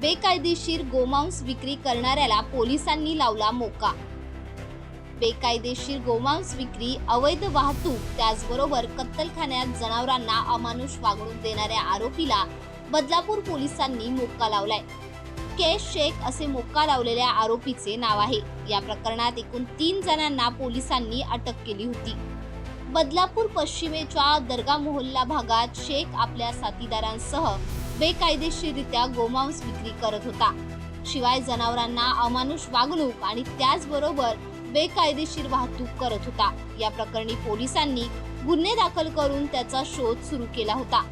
बेकायदेशीर गोमांस विक्री करणाऱ्याला पोलिसांनी लावला मोका. बेकायदेशीर गोमांस विक्री अवैध वाहतूक त्याचबरोबर कत्तलखान्यात जनावरांना अमानुष वागणूक देणाऱ्या आरोपीला बदलापूर पोलिसांनी मोक्का लावलाय. केश शेख असे मोक्का लावलेल्या आरोपीचे नाव आहे. या प्रकरणात एकूण तीन जणांना पोलिसांनी अटक केली होती. बदलापूर पश्चिमेच्या दर्गा मोहल्ला भागात शेख आपल्या साथीदारांसह बेकायदेशीररित्या गोमांस विक्री करत होता. शिवाय जनावरांना अमानुष वागणूक आणि त्याचबरोबर बेकायदेशीर वाहतूक करत होता. या प्रकरणी पोलिसांनी गुन्हे दाखल करून त्याचा शोध सुरू केला होता.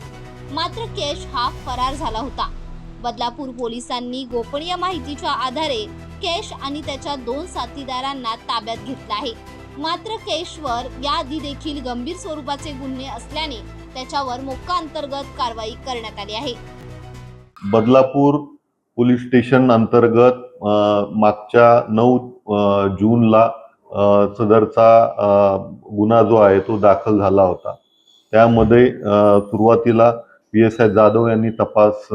मात्र केश हा फरार झाला होता. बदलापूर पोलिसांनी गोपनीय माहितीच्या आधारे केश आणि त्याच्या दोन साथीदारांना ताब्यात घेतला आहे. मात्र केशवर याआधी देखील गंभीर स्वरूपाचे गुन्हे असल्याने त्याच्यावर मोक्का अंतर्गत कारवाई करण्यात आली आहे. बदलापूर पोलीस स्टेशन अंतर्गत मागच्या नऊ जूनला सदरचा गुन्हा जो आहे तो दाखल झाला होता. त्यामध्ये सुरुवातीला पी एस आय जाधव यांनी तपास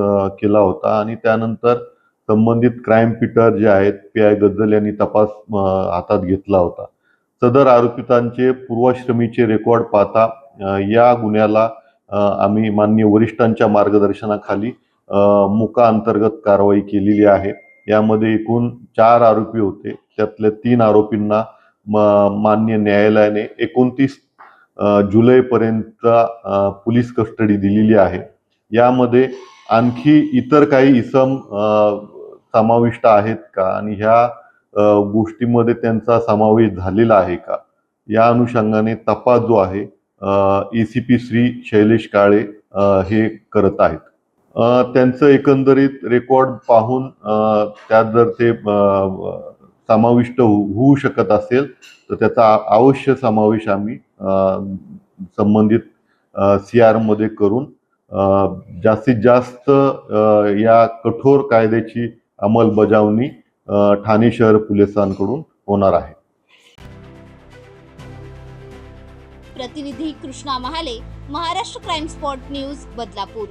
केला होता आणि त्यानंतर संबंधित क्राईम पीटर जे आहेत पी आय गज्जल यांनी तपास हातात घेतला होता. सदर आरोपितांचे पूर्वाश्रमीचे रेकॉर्ड पाहता या गुन्ह्याला आम्ही माननीय वरिष्ठांच्या मार्गदर्शनाखाली मुका अंतर्गत कारवाई केलेली आहे. यामध्ये एकूण चार आरोपी होते. त्यातल्या तीन आरोपींना म- मान्य न्यायालयाने एकोणतीस जुलैपर्यंत पोलीस कस्टडी दिलेली आहे. यामध्ये आणखी इतर काही इसम समाविष्ट आहेत का? आणि ह्या गोष्टीमध्ये त्यांचा समावेश झालेला आहे का? या अनुषंगाने तपास जो आहे A C P Shri Shailesh Kale हे करत आहेत. त्यांचं एकंदरीत रेकॉर्ड पाहून त्यात जर ते समाविष्ट होऊ होऊ शकत असेल तर त्याचा अवश्य समावेश आम्ही संबंधित सी आरमध्ये करून जास्तीत जास्त या कठोर कायद्याची अंमलबजावणी ठाणे शहर पोलिसांकडून होणार आहे. प्रतिनिधी Krishna Mahale Maharashtra crime spot news Badlapur.